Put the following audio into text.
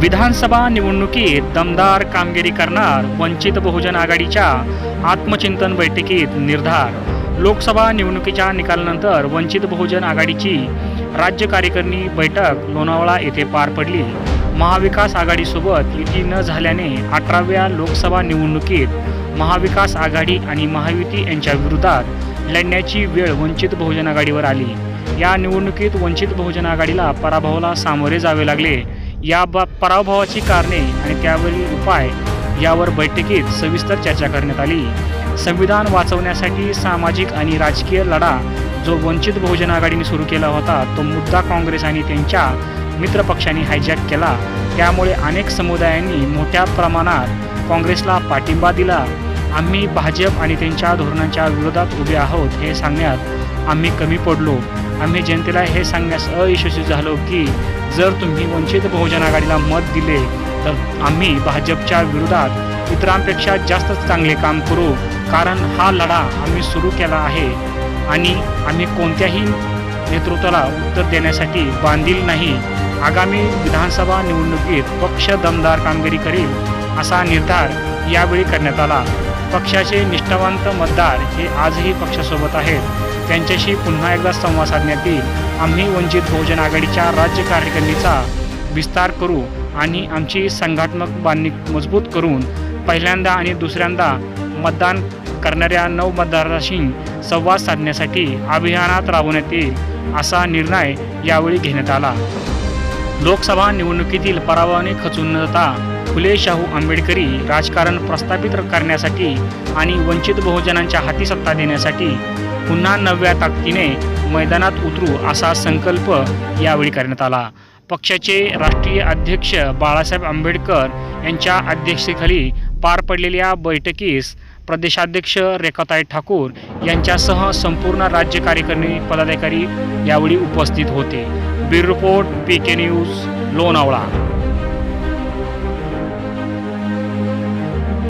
विधानसभा निवडणुकीत दमदार कामगिरी करणार वंचित बहुजन आघाडीच्या आत्मचिंतन बैठकीत निर्धार. लोकसभा निवडणुकीच्या निकालानंतर वंचित बहुजन आघाडीची राज्य कार्यकारिणी बैठक लोणावळा येथे पार पडली. महाविकास आघाडीसोबत युती न झाल्याने अठराव्या लोकसभा निवडणुकीत महाविकास आघाडी आणि महायुती यांच्या विरोधात लढण्याची वेळ वंचित बहुजन आघाडीवर आली. या निवडणुकीत वंचित बहुजन आघाडीला पराभवाला सामोरे जावे लागले. या बा पराभवाची कारणे आणि त्यावरील उपाय यावर बैठकीत सविस्तर चर्चा करण्यात आली. संविधान वाचवण्यासाठी सामाजिक आणि राजकीय लढा जो वंचित बहुजन आघाडीने सुरू केला होता तो मुद्दा काँग्रेस आणि त्यांच्या मित्रपक्षांनी हायजॅक केला. त्यामुळे अनेक समुदायांनी मोठ्या प्रमाणात काँग्रेसला पाठिंबा दिला. आम्ही भाजप आणि त्यांच्या धोरणांच्या विरोधात उभे आहोत हे सांगण्यात आम्ही कमी पडलो. आम्ही जनतेला हे सांगण्यास अयशस्वी झालो की जर तुम्ही वंचित बहुजन आघाडीला मत दिले तर आम्ही भाजपच्या विरोधात इतरांपेक्षा जास्त चांगले काम करू कारण हा लढा आम्ही सुरू केला आहे. आणि आम्ही कोणत्याही नेतृत्वाला उत्तर देण्यासाठी बांधील नाही. आगामी विधानसभा निवडणुकीत पक्ष दमदार कामगिरी करील असा निर्धार यावेळी करण्यात आला. पक्षाचे निष्ठावंत मतदार हे आजही पक्षासोबत आहेत. त्यांच्याशी पुन्हा एकदा संवाद साधण्यात येईल. आम्ही वंचित बहुजन आघाडीच्या राज्य कार्यकारिणीचा विस्तार करू आणि आमची संघात्मक बांधणी मजबूत करून पहिल्यांदा आणि दुसऱ्यांदा मतदान करणाऱ्या नऊ मतदारांशी संवाद साधण्यासाठी अभियानात राबवण्यात येईल असा निर्णय यावेळी घेण्यात आला. लोकसभा निवडणुकीतील पराभवाने खचून न जाता फुले शाहू आंबेडकरी राजकारण प्रस्थापित करण्यासाठी आणि वंचित बहुजनांच्या हाती सत्ता देण्यासाठी पुन्हा नव्या ताकदीने मैदानात उतरू असा संकल्प यावेळी करण्यात आला. पक्षाचे राष्ट्रीय अध्यक्ष बाळासाहेब आंबेडकर यांच्या अध्यक्षतेखाली पार पडलेल्या बैठकीस प्रदेशाध्यक्ष रेखाताई ठाकूर यांच्यासह संपूर्ण राज्य कार्यकारिणी पदाधिकारी यावेळी उपस्थित होते. Bureau report P K news Lonavala.